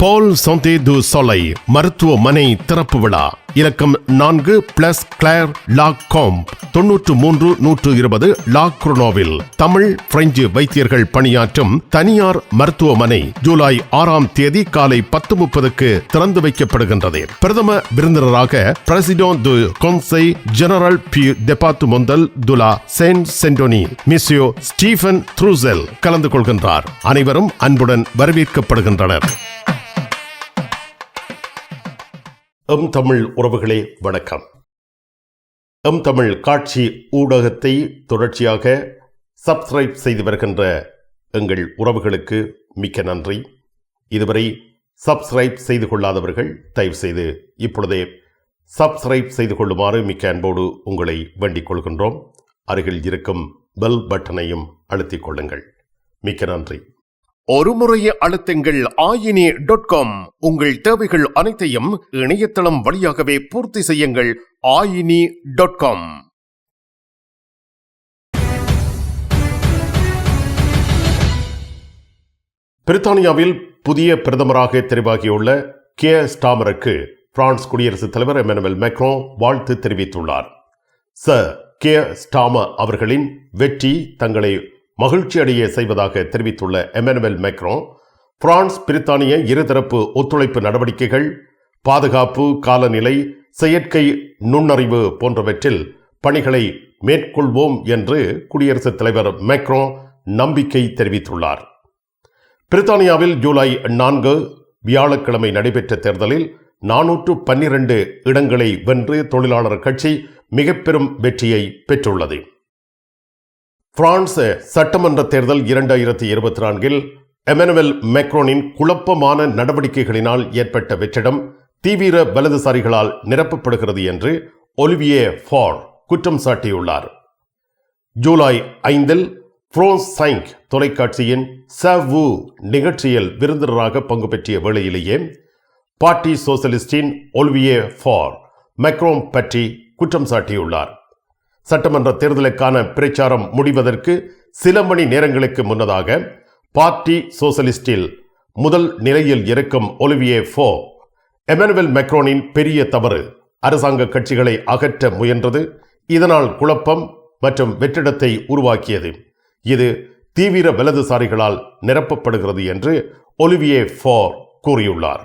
பால் சந்தே து சொலை மருத்துவமனை திறப்பு விழா. இலக்கம் நான்கு பிளஸ் கிளேர் லாக் காம்ப் தொன்னூற்று மூன்று நூற்று இருபது லாக் குரோனோவில் தமிழ் பிரெஞ்சு வைத்தியர்கள் பணியாற்றும் தனியார் மருத்துவமனை ஜூலை ஆறாம் தேதி காலை பத்து முப்பதுக்கு திறந்து வைக்கப்படுகின்றது. பிரதம விருந்தினராக பிரசிடோன் து கொன்சை ஜெனரல் பி டெபார்ட்மெண்டல் துலா சென்ட் சென்டோனி மிஸ்யோ ஸ்டீஃபன் த்ரூசெல் கலந்து கொள்கின்றார். அனைவரும் அன்புடன் வரவேற்கப்படுகின்றனர். எம் தமிழ் உறவுகளே வணக்கம். எம் தமிழ் காட்சி ஊடகத்தை தொடர்ச்சியாக சப்ஸ்கிரைப் செய்து வருகின்ற எங்கள் உறவுகளுக்கு மிக்க நன்றி. இதுவரை சப்ஸ்கிரைப் செய்து கொள்ளாதவர்கள் தயவு செய்து இப்பொழுதே சப்ஸ்கிரைப் செய்து கொள்ளுமாறு மிக்க அன்போடு உங்களை வேண்டிக் கொள்கின்றோம். அருகில் இருக்கும் பெல் பட்டனையும் அழுத்திக் கொள்ளுங்கள். மிக்க நன்றி. ஒருமுறைய அழுத்தங்கள் ஆயினி டாட் காம். உங்கள் தேவைகள் அனைத்தையும் இணையதளம் வழியாகவே பூர்த்தி செய்யுங்கள் ஆயினி டாட் காம். பிரித்தானியாவில் புதிய பிரதமராக தெரிவாகியுள்ள கே. ஸ்டாமருக்கு பிரான்ஸ் குடியரசுத் தலைவர் எமனுவல் மேக்ரோ வாழ்த்து தெரிவித்துள்ளார். Sir K. ஸ்டாமர் அவர்களின் வெற்றி தங்களை மகிழ்ச்சி அடைய செய்வதாக தெரிவித்துள்ள எமனுவல் மேக்ரோ பிரான்ஸ் பிரித்தானிய இருதரப்பு ஒத்துழைப்பு நடவடிக்கைகள் பாதுகாப்பு காலநிலை செயற்கை நுண்ணறிவு போன்றவற்றில் பணிகளை மேற்கொள்வோம் என்று குடியரசுத் தலைவர் மேக்ரோ நம்பிக்கை தெரிவித்துள்ளார். பிரித்தானியாவில் ஜூலை நான்கு வியாழக்கிழமை நடைபெற்ற தேர்தலில் நானூற்று பன்னிரண்டு இடங்களை வென்று தொழிலாளர் கட்சி மிக பெரும் வெற்றியை பெற்றுள்ளது. பிரான்ஸ் சட்டமன்ற தேர்தல் இரண்டாயிரத்தி இருபத்தி நான்கில் எமனுவல் மெக்ரோனின் குழப்பமான நடவடிக்கைகளினால் ஏற்பட்ட வெற்றிடம் தீவிர வலதுசாரிகளால் நிரப்பப்படுகிறது என்று ஒலிவியே ஃபார் குற்றம் சாட்டியுள்ளார். ஜூலை ஐந்தில் ஃப்ரோன்ஸ் சைங்க் தொலைக்காட்சியின் சவு நிகழ்ச்சியில் விருந்தினராக பங்கு பெற்றிய வேளையிலேயே பார்ட்டி சோசலிஸ்டின் ஒல்வியே ஃபார் மெக்ரோம் பற்றி குற்றம் சாட்டியுள்ளார். சட்டமன்ற தேர்தலுக்கான பிரச்சாரம் முடிவதற்கு சில மணி நேரங்களுக்கு முன்னதாக பார்ட்டி சோசலிஸ்டில் முதல் நிலையில் இருக்கும் ஒலிவியே ஃபோ எமனுவல் மெக்ரோனின் பெரிய தவறு அரசாங்க கட்சிகளை அகற்ற முயன்றது இதனால் குழப்பம் மற்றும் வெற்றிடத்தை உருவாக்கியது. இது தீவிர வலதுசாரிகளால் நிரப்பப்படுகிறது என்று ஒலிவியே ஃபோர் கூறியுள்ளார்.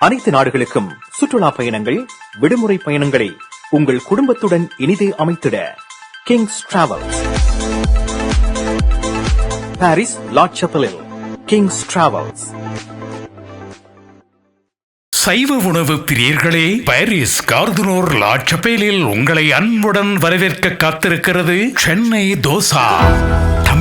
அனைத்து நாடுகளுக்கும் சுற்றுலா பயணங்கள் விடுமுறை பயணங்களை உங்கள் குடும்பத்துடன் இனிதே அமைத்திட கிங்ஸ் டிராவல்ஸ் பாரிஸ் லாட்சப்பலில் கிங்ஸ் டிராவல்ஸ் சைவ உணவு பிரியர்களே பாரிஸ் கார்துனோர் லாட்சப்பேலில் உங்களை அன்புடன் வரவேற்க காத்திருக்கிறது சென்னை தோசா.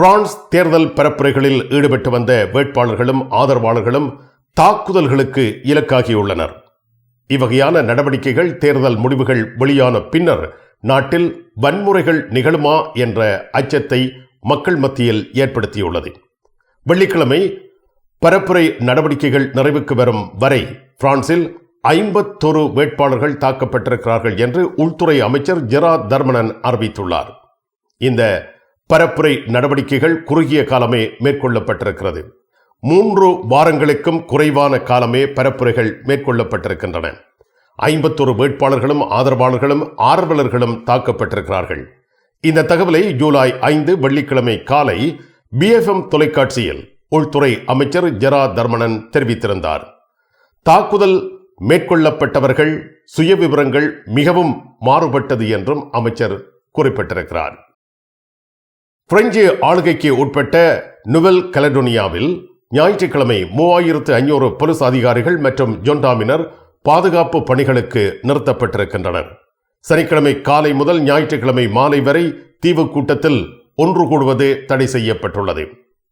பிரான்ஸ் தேர்தல் பரப்புரைகளில் ஈடுபட்டு வந்த வேட்பாளர்களும் ஆதரவாளர்களும் தாக்குதல்களுக்கு இலக்காகியுள்ளனர். இவ்வகையான நடவடிக்கைகள் தேர்தல் முடிவுகள் வெளியான பின்னர் நாட்டில் வன்முறைகள் நிகழுமா என்ற அச்சத்தை மக்கள் மத்தியில் ஏற்படுத்தியுள்ளது. வெள்ளிக்கிழமை பரப்புரை நடவடிக்கைகள் நிறைவுக்கு வரும் வரை பிரான்சில் ஐம்பத்தொரு வேட்பாளர்கள் தாக்கப்பட்டிருக்கிறார்கள் என்று உள்துறை அமைச்சர் ஜெரா தர்மனன் அறிவித்துள்ளார். இந்த பரப்புரை நடவடிக்கைகள் குறுகிய காலமே மேற்கொள்ளப்பட்டிருக்கிறது. மூன்று வாரங்களுக்கும் குறைவான காலமே பரப்புரைகள் மேற்கொள்ளப்பட்டிருக்கின்றன. ஐம்பத்தொரு வேட்பாளர்களும் ஆதரவாளர்களும் ஆர்வலர்களும் தாக்கப்பட்டிருக்கிறார்கள். இந்த தகவலை ஜூலை ஐந்து வெள்ளிக்கிழமை காலை பிஎஃப்எம் தொலைக்காட்சியில் உள்துறை அமைச்சர் ஜெரா தர்மணன் தெரிவித்திருந்தார். தாக்குதல் மேற்கொள்ளப்பட்டவர்கள் சுயவிவரங்கள் மிகவும் மாறுபட்டது என்றும் அமைச்சர் குறிப்பிட்டிருக்கிறார். பிரெஞ்சு ஆளுகைக்கு உட்பட்ட நுவல் கலடோனியாவில் ஞாயிற்றுக்கிழமை மூவாயிரத்து ஐநூறு போலீஸ் அதிகாரிகள் மற்றும் ஜொண்டாமினர் பாதுகாப்பு பணிகளுக்கு நிறுத்தப்பட்டிருக்கின்றனர். சனிக்கிழமை காலை முதல் ஞாயிற்றுக்கிழமை மாலை வரை தீவு கூட்டத்தில் ஒன்று கூடுவது தடை செய்யப்பட்டுள்ளது.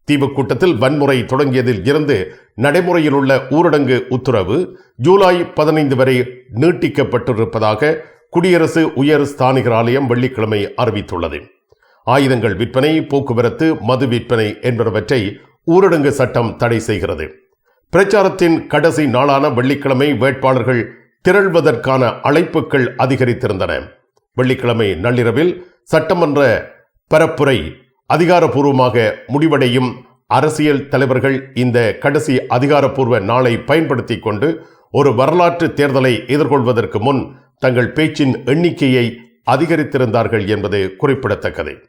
தீவு கூட்டத்தில் வன்முறை தொடங்கியதில் இருந்து நடைமுறையில் உள்ள ஊரடங்கு உத்தரவு ஜூலை பதினைந்து வரை நீட்டிக்கப்பட்டிருப்பதாக குடியரசு உயர் ஸ்தானிகர் ஆலயம் வெள்ளிக்கிழமை அறிவித்துள்ளது. ஆயுதங்கள் விற்பனை போக்குவரத்து மது விற்பனை என்பனவற்றை ஊரடங்கு சட்டம் தடை செய்கிறது. பிரச்சாரத்தின் கடைசி நாளான வெள்ளிக்கிழமை வேட்பாளர்கள் திரள்வதற்கான அழைப்புகள் அதிகரித்திருந்தன. வெள்ளிக்கிழமை நள்ளிரவில் சட்டமன்ற பரப்புரை அதிகாரப்பூர்வமாக முடிவடையும். அரசியல் தலைவர்கள் இந்த கடைசி அதிகாரப்பூர்வ நாளை பயன்படுத்திக் கொண்டு ஒரு வரலாற்று தேர்தலை எதிர்கொள்வதற்கு முன் தங்கள் பேச்சின் எண்ணிக்கையை அதிகரித்திருந்தார்கள் என்பது குறிப்பிடத்தக்கது.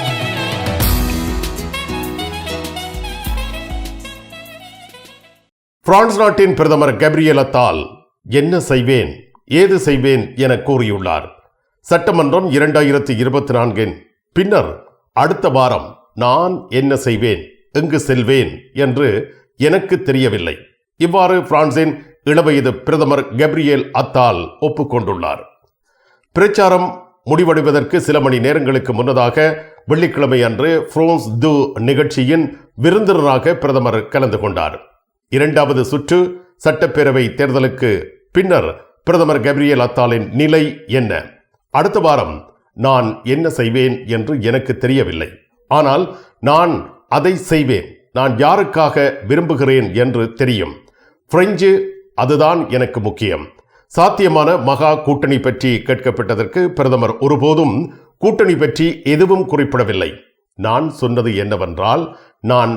பிரான்ஸ் நாட்டின் பிரதமர் கப்ரியலத்தால் என்ன செய்வேன் ஏது செய்வேன் என கூறியுள்ளார். சட்டமன்றம் இரண்டாயிரத்தி இருபத்தி நான்கின் பின்னர் அடுத்த வாரம் நான் என்ன செய்வேன் எங்கு செல்வேன் என்று எனக்கு தெரியவில்லை. இவ்வாறு பிரான்சின் இளவயது பிரதமர் கப்ரியேல் அத்தால் ஒப்புக்கொண்டுள்ளார். பிரச்சாரம் முடிவடைவதற்கு சில மணி நேரங்களுக்கு முன்னதாக வெள்ளிக்கிழமை அன்று பிரான்ஸ் து நிகழ்ச்சியின் விருந்தினராக பிரதமர் கலந்து கொண்டார். இரண்டாவது சுற்று சட்டப்பேரவை தேர்தலுக்கு பின்னர் பிரதமர் கப்ரியல் அத்தாலின் நிலை என்ன? அடுத்த வாரம் நான் என்ன செய்வேன் என்று எனக்கு தெரியவில்லை. ஆனால் நான் அதை செய்வேன். நான் யாருக்காக விரும்புகிறேன் என்று தெரியும். பிரெஞ்சு அதுதான் எனக்கு முக்கியம். சாத்தியமான மகா கூட்டணி பற்றி கேட்கப்பட்டதற்கு பிரதமர் ஒருபோதும் கூட்டணி பற்றி எதுவும் குறிப்பிடவில்லை. நான் சொன்னது என்னவென்றால் நான்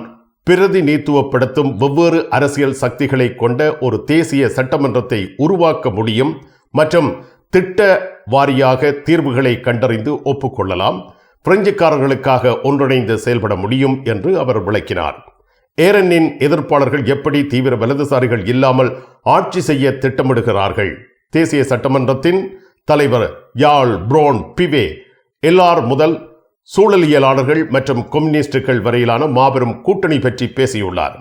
பிரதிநிதித்துவப்படுத்தும் வெவ்வேறு அரசியல் சக்திகளை கொண்ட ஒரு தேசிய சட்டமன்றத்தை உருவாக்க முடியும் மற்றும் திட்ட வாரியாக தீர்வுகளை கண்டறிந்து ஒப்புக்கொள்ளலாம். பிரெஞ்சுக்காரர்களுக்காக ஒன்றிணைந்து செயல்பட முடியும் என்று அவர் விளக்கினார். ஏரனின் எதிர்ப்பாளர்கள் எப்படி தீவிர வலதுசாரிகள் இல்லாமல் ஆட்சி செய்ய திட்டமிடுகிறார்கள்? தேசிய சட்டமன்றத்தின் தலைவர் யாழ் புரோன் பிவே எல்லார் முதல் சூழலியலாளர்கள் மற்றும் கம்யூனிஸ்டுகள் வரையிலான மாபெரும் கூட்டணி பற்றி பேசியுள்ளார்.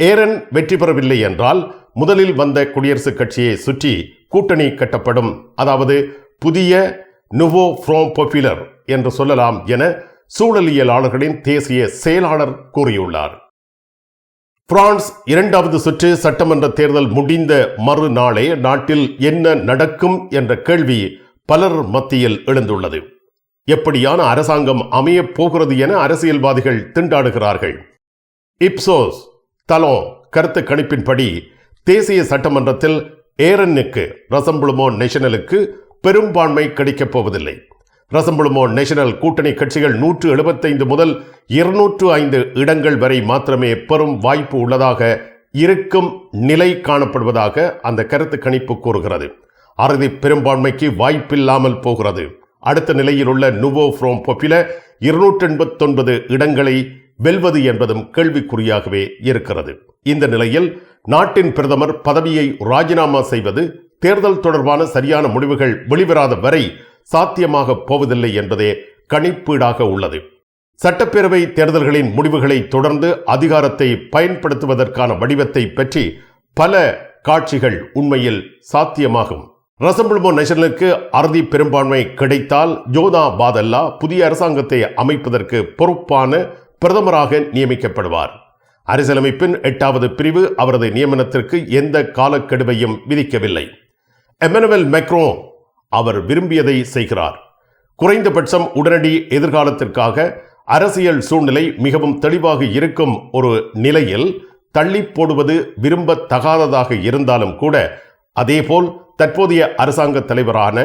ஏரன் வெற்றி பெறவில்லை என்றால் முதலில் வந்த குடியரசுக் கட்சியை சுற்றி கூட்டணி கட்டப்படும். அதாவது புதிய நுவோ ஃப்ரோம் பொப்புலர் என்று சொல்லலாம் என சூழலியலாளர்களின் தேசிய செயலாளர் கூறியுள்ளார். பிரான்ஸ் இரண்டாவது சுற்று சட்டமன்ற தேர்தல் முடிந்த மறுநாளே நாட்டில் என்ன நடக்கும் என்ற கேள்வி பலர் மத்தியில் எழுந்துள்ளது. எப்படியான அரசாங்கம் அமையப் போகிறது என அரசியல்வாதிகள் திண்டாடுகிறார்கள். இப்சோஸ் தலோ கருத்து கணிப்பின்படி தேசிய சட்டமன்றத்தில் ஏரனுக்கு ரசம்புளுமோ நேஷனலுக்கு பெரும்பான்மை கிடைக்கப் போவதில்லை. ரசம்புளுமோ நேஷனல் கூட்டணி கட்சிகள் நூற்று எழுபத்தைந்து முதல் இருநூற்று ஐந்து இடங்கள் வரை மாத்திரமே பெரும் வாய்ப்பு உள்ளதாக இருக்கும் நிலை காணப்படுவதாக அந்த கருத்து கணிப்பு கூறுகிறது. அறுதி பெரும்பான்மைக்கு வாய்ப்பில்லாமல் போகிறது. அடுத்த நிலையில் உள்ள நுவோ ஃப்ரோம் பொப்பில இருநூற்றி எண்பத்தொன்பது இடங்களை வெல்வது என்பதும் கேள்விக்குறியாகவே இருக்கிறது. இந்த நிலையில் நாட்டின் பிரதமர் பதவியை ராஜினாமா செய்வது தேர்தல் தொடர்பான சரியான முடிவுகள் வெளிவராத வரை சாத்தியமாக போவதில்லை என்பதே கணிப்பீடாக உள்ளது. சட்டப்பேரவை தேர்தல்களின் முடிவுகளை தொடர்ந்து அதிகாரத்தை பயன்படுத்துவதற்கான வடிவத்தை பற்றி பல காட்சிகள் உண்மையில் சாத்தியமாகும். ரசம்புல்மோ நேஷனலுக்கு அறுதி பெரும்பான்மை கிடைத்தால் ஜோதா பாதல்லா புதிய அரசாங்கத்தை அமைப்பதற்கு பொறுப்பான பிரதமராக நியமிக்கப்படுவார். அரசியலமைப்பின் எட்டாவது பிரிவு அவரது நியமனத்திற்கு எந்த காலக்கெடுவையும் விதிக்கவில்லை. எமனுவல் மெக்ரோ அவர் விரும்பியதை செய்கிறார். குறைந்தபட்சம் உடனடி எதிர்காலத்திற்காக அரசியல் சூழ்நிலை மிகவும் தெளிவாக இருக்கும் ஒரு நிலையில் தள்ளி போடுவது விரும்பத்தகாததாக இருந்தாலும் கூட அதேபோல் தற்போதைய அரசாங்க தலைவரான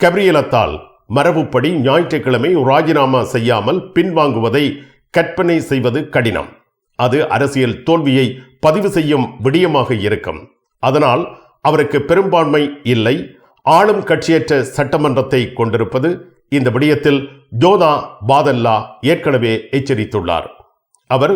கபிரியலத்தால் மரபுப்படி ஞாயிற்றுக்கிழமை ராஜினாமா செய்யாமல் பின்வாங்குவதை கற்பனை செய்வது கடினம். அது அரசியல் தோல்வியை பதிவு செய்யும் விடயமாக இருக்கும். அதனால் அவருக்கு பெரும்பான்மை இல்லை. ஆளும் கட்சியற்ற சட்டமன்றத்தை கொண்டிருப்பது இந்த விடயத்தில் ஜோதா பாதல்லா ஏற்கனவே எச்சரித்துள்ளார். அவர்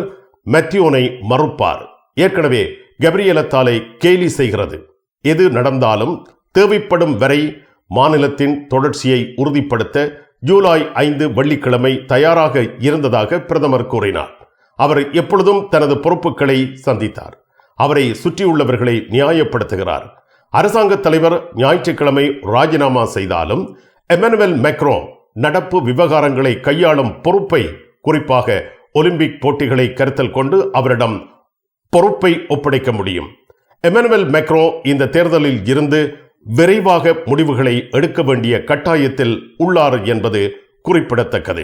மெத்தியோனை மறுப்பார். ஏற்கனவே கபிரியலத்தாலை கேலி செய்கிறது. எது நடந்தாலும் தேவைப்படும் வரை மாநிலத்தின் தொடர்ச்சியை உறுதிப்படுத்த ஜூலை ஐந்து வெள்ளிக்கிழமை தயாராக இருந்ததாக பிரதமர் கூறினார். அவர் எப்பொழுதும் தனது பொறுப்புகளை சந்தித்தார். அவரை சுற்றியுள்ளவர்களை நியாயப்படுத்துகிறார். அரசாங்க தலைவர் ஞாயிற்றுக்கிழமை ராஜினாமா செய்தாலும் எமனுவல் மெக்ரோ நடப்பு விவகாரங்களை கையாளும் பொறுப்பை குறிப்பாக ஒலிம்பிக் போட்டிகளை கருத்தில் கொண்டு அவரிடம் பொறுப்பை ஒப்படைக்க முடியும். எமனுவல் மெக்ரோ இந்த தேர்தலில் இருந்து விரைவாக முடிவுகளை எடுக்க வேண்டிய கட்டாயத்தில் உள்ளார் என்பது குறிப்பிடத்தக்கது.